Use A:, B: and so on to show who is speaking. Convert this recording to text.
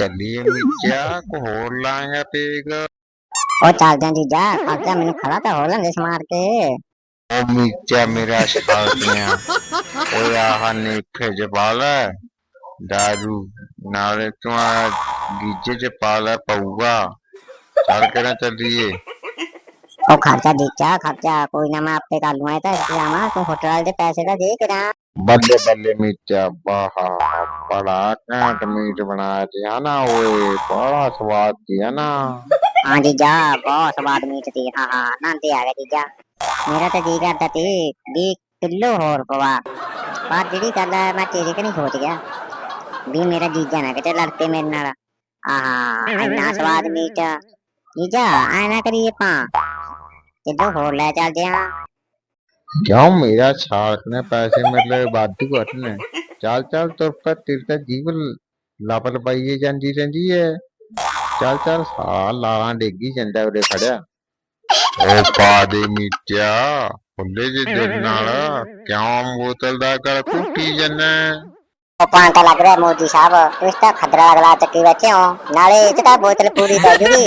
A: ਚੱਲੀਏ ਮਿੱਚਾ ਕੋ ਹੋਰ ਲਾਂਗਾ ਤੇਗ।
B: ਉਹ ਚੱਲਦੇ ਆਂ ਜੀਜਾ ਖਰਚਾ ਮੈਨੂੰ ਖੜਾ ਤਾਂ ਹੋ ਲੈਂਦੇ ਸਮਾਰ ਕੇ।
A: ਉਹ ਮਿੱਚਾ ਮੇਰਾ ਸ਼ਾਲਤਿਆ ਓਏ ਆਹ ਨੇਫੇ ਚ ਪਾ ਲੈ ਦਾਰੂ ਨਾਲੇ ਤੂੰ ਆ ਗੀਜੇ ਚ ਪਾ ਲੈ ਪਊਗਾ। ਚੱਲ ਕੇ ਨਾ ਚੱਲੀਏ?
B: ਉਹ ਖਰਚਾ ਜੀਜਾ ਖਰਚਾ ਕੋਈ ਨਾ ਮੈਂ ਆਪੇ ਕਰ ਲੂੰਗਾ ਇਹ ਤਾਂ ਇੰਤਜ਼ਾਮ ਤੂੰ ਹੋਟਲ ਵਾਲੇ ਦੇ ਪੈਸੇ ਤਾਂ ਦੇ ਕਰਾਂ
A: ਬੱਲੇ ਬੱਲੇ ਮਿੱਚਾ, ਬਾਹਾ, ਬੜਾ ਘੈਂਟ ਮੀਟ ਬਣਾਇਆ ਤੇ ਹਨਾ ਓਏ ਬੜਾ ਸਵਾਦ ਸੀ, ਹਨਾ।
B: ਹਾਂ ਜੀਜਾ ਬਹੁਤ ਸਵਾਦ ਮੀਟ ਤੀ ਹਾਂ ਹਾਂ ਨਾਂਦੇ ਆ ਗਿਆ ਜੀਜਾ ਮੇਰਾ ਤਾਂ ਜੀ ਕਰਦਾ ਤੀ 20 ਕਿਲੋ ਹੋਰ ਪਵਾ। ਪਰ ਜਿਹੜੀ ਗੱਲ ਹੈ ਮੈਂ ਤੇਰੇ ਕਨੀ ਸੋਚ ਗਿਆ ਵੀ ਮੇਰਾ ਜੀਜਾ ਨਾ ਕਿਤੇ ਲੜ ਪਏ ਮੇਰੇ ਨਾਲ। ਆਹਾ, ਇੰਨਾ ਸਵਾਦ ਮੀਟ। ਜੀਜਾ, ਐ ਨਾ ਕਰੀਏ ਆਪਾਂ ਕਿੱਦੋਂ ਹੋਰ ਲੈ ਚੱਲਦੇ ਆ।
A: ਕਿਉਂ ਮੇਰਾ ਛਾਲਕ ਨੇ ਪੈਸੇ ਮਿਲੇ ਵਾਧੂ ਘੱਟ ਨੇ ਚੱਲ ਚੱਲ ਤੁਰ ਪੈ ਤੇਰੀ ਤਾਂ ਜੀਵ ਲਾਪਰ ਪਾਈਏ ਜਾਂਦੀ ਰਹਿੰਦੀ ਹੈ ਚੱਲ ਚੱਲ ਸਾਲ ਲਾਲਾਂ ਡੇਗੀ ਜਾਂਦਾ ਉਰੇ ਖੜਿਆ। ਉਹ ਪਾ ਦੇ ਮਿੱਟਿਆ ਖੁੱਲੇ ਜੇ ਦਿਲ ਨਾਲ। ਕਿਉਂ ਬੋਤਲ ਦਾ ਕਰ ਕੁੱਟੀ ਜੰਨਾ
B: ਉਹ ਪਾਣ ਤਾਂ ਲੱਗ ਰਿਹਾ ਮੋਦੀ ਸਾਹਿਬ ਤੁਸੀਂ ਤਾਂ ਖਦਰਾ ਅਗਲਾ ਚੱਕੀ ਬੈਠੇ ਹੋ। ਨਾਲੇ ਇਹ ਤਾਂ ਬੋਤਲ ਪੂਰੀ ਪੈ ਜੂਗੀ।